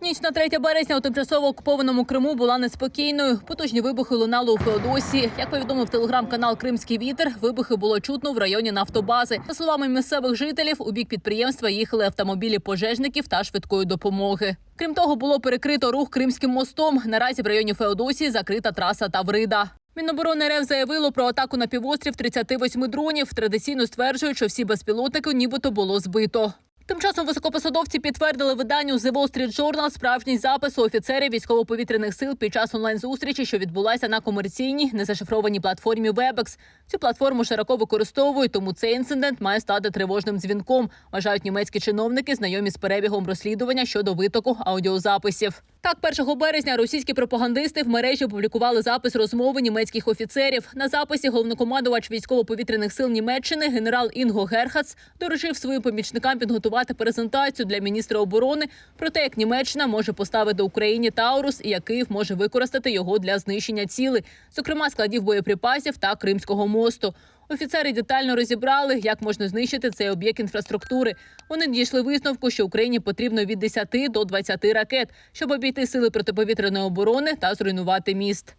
Ніч на 3 березня у тимчасово окупованому Криму була неспокійною. Потужні вибухи лунали у Феодосії. Як повідомив телеграм-канал Кримський вітер, вибухи було чутно в районі нафтобази. За словами місцевих жителів, у бік підприємства їхали автомобілі пожежників та швидкої допомоги. Крім того, було перекрито рух Кримським мостом. Наразі в районі Феодосії закрита траса Таврида. Міноборони РФ заявило про атаку на півострів 38 дронів. Традиційно стверджують, що всі безпілотники нібито було збито. Тим часом високопосадовці підтвердили виданню The Wall Street Journal справжній запис у офіцерів військово-повітряних сил під час онлайн-зустрічі, що відбулася на комерційній незашифрованій платформі Webex. Цю платформу широко використовують, тому цей інцидент має стати тривожним дзвінком. Вважають німецькі чиновники, знайомі з перебігом розслідування щодо витоку аудіозаписів. Так, 1 березня російські пропагандисти в мережі опублікували запис розмови німецьких офіцерів. На записі головнокомандувач військово-повітряних сил Німеччини генерал Інго Герхац доручив своїм помічникам підготувати презентацію для міністра оборони про те, як Німеччина може поставити Україні Таурус і як Київ може використати його для знищення цілей, зокрема складів боєприпасів та Кримського мосту. Офіцери детально розібрали, як можна знищити цей об'єкт інфраструктури. Вони дійшли висновку, що Україні потрібно від 10 до 20 ракет, щоб обійти сили протиповітряної оборони та зруйнувати міст.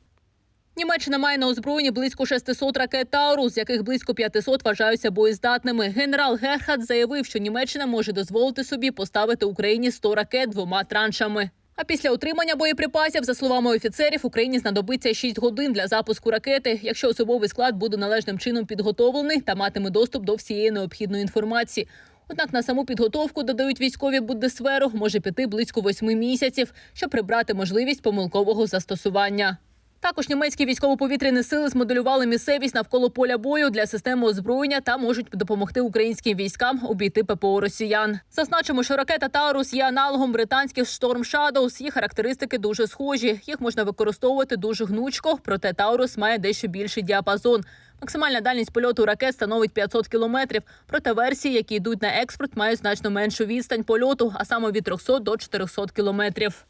Німеччина має на озброєнні близько 600 ракет Таурус, з яких близько 500 вважаються боєздатними. Генерал Герхард заявив, що Німеччина може дозволити собі поставити Україні 100 ракет двома траншами. А після отримання боєприпасів, за словами офіцерів, Україні знадобиться 6 годин для запуску ракети, якщо особовий склад буде належним чином підготовлений та матиме доступ до всієї необхідної інформації. Однак на саму підготовку додають військові Бундесверу може піти близько восьми місяців, щоб прибрати можливість помилкового застосування. Також німецькі військово-повітряні сили змоделювали місцевість навколо поля бою для системи озброєння та можуть допомогти українським військам обійти ППО росіян. Зазначимо, що ракета Таурус є аналогом британських Storm Shadows. Їх характеристики дуже схожі. Їх можна використовувати дуже гнучко, проте Таурус має дещо більший діапазон. Максимальна дальність польоту ракет становить 500 кілометрів. Проте версії, які йдуть на експорт, мають значно меншу відстань польоту, а саме від 300 до 400 кілометрів.